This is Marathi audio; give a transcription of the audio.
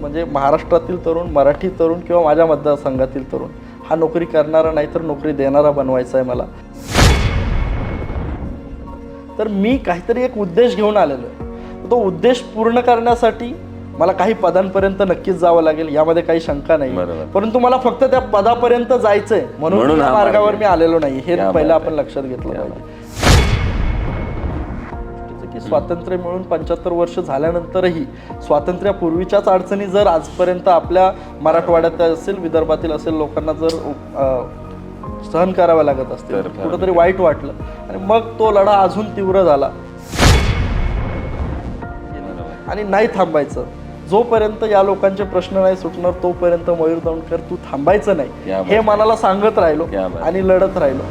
म्हणजे महाराष्ट्रातील तरुण मराठी तरुण किंवा माझ्या मतदारसंघातील तरुण हा नोकरी करणारा नाही तर नोकरी देणारा बनवायचा आहे मला तर मी काहीतरी एक उद्देश घेऊन आलेलो आहे तो उद्देश पूर्ण करण्यासाठी मला काही पदांपर्यंत नक्कीच जावं लागेल यामध्ये काही शंका नाही. परंतु मला फक्त त्या पदापर्यंत जायचंय म्हणून मार्गावर. मी आलेलो नाही हे पहिलं आपण. लक्षात घेतलं पाहिजे स्वातंत्र्य मिळून पंच्याहत्तर वर्ष झाल्यानंतरही स्वातंत्र्यापूर्वीच्याच अडचणी जर आजपर्यंत आपल्या मराठवाड्यात असेल विदर्भातील असेल लोकांना जर सहन कराव्या लागत असतील फार कुठंतरी वाईट वाटलं आणि मग तो लढा अजून तीव्र झाला. आणि नाही थांबायचं. जोपर्यंत या लोकांचे प्रश्न नाही सुटणार तोपर्यंत मयूर दौंडकर तू थांबायचं नाही. हे मनाला सांगत राहिलो आणि लढत राहिलो.